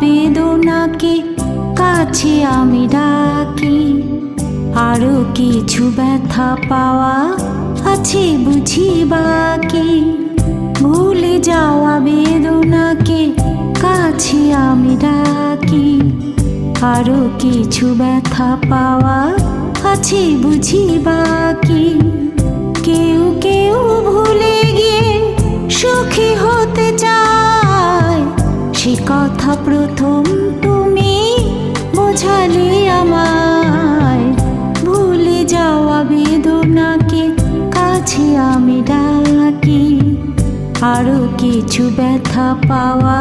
বেদনাকে কাছে আমি ডাকি। আরও কিছু ব্যথা পাওয়া আছে বুঝি বাকি। ভুলে যাওয়া বেদনাকে কাছে আমি ডাকি। আরও কিছু ব্যথা পাওয়া আছে বুঝি বাকি। কেউ ভুলে কাছে আমি ডাকি। আরও কিছু ব্যথা পাওয়া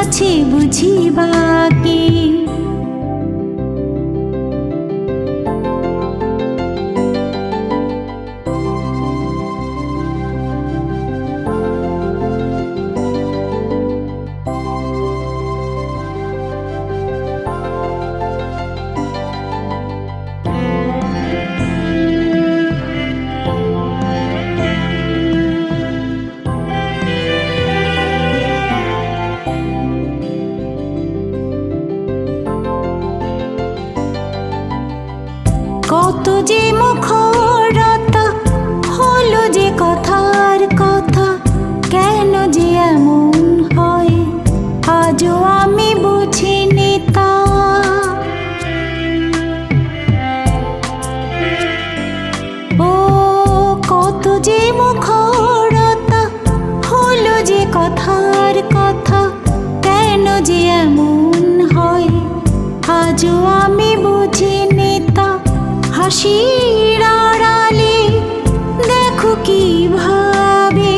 আছে বুঝি বাকি। とじもこ হাসির দেখো কীভাবে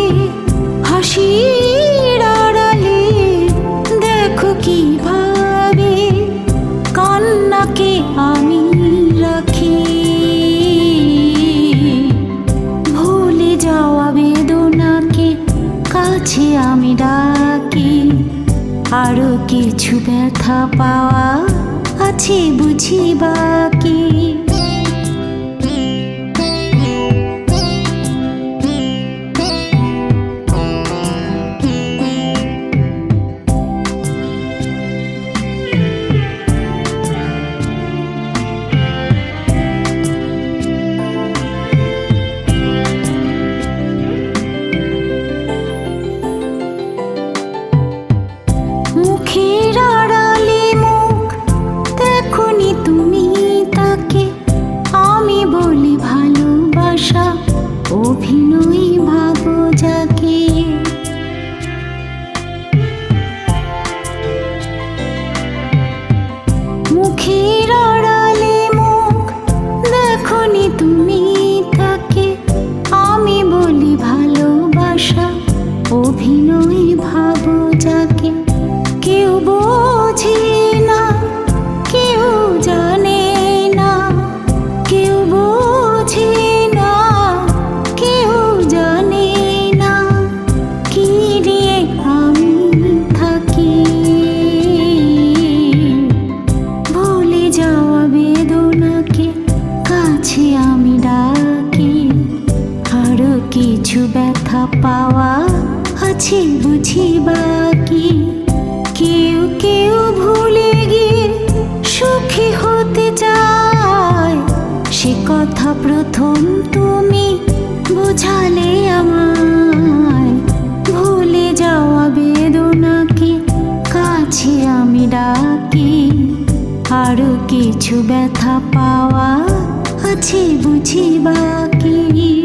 হাসির আড়ালে দেখো কীভাবে কান্নাকে আমি রাখি। ভুলে যাওয়া বেদনাকে কাছে আমি ডাকি। আরও কিছু ব্যথা পাওয়া আছে বুঝি বাকি। আমি ডাকি, আরও কিছু ব্যথা পাওয়া আছে বুঝি বাকি। কেউ কেউ ভুলে গিয়ে সুখী হতে চায়। সে কথা প্রথম তুমি বোঝালে আমায়। ভুলে যাওয়া বেদনাকে কাছে আমি ডাকি, আরও কিছু ব্যথা পাওয়া আছে বুঝি বাকি।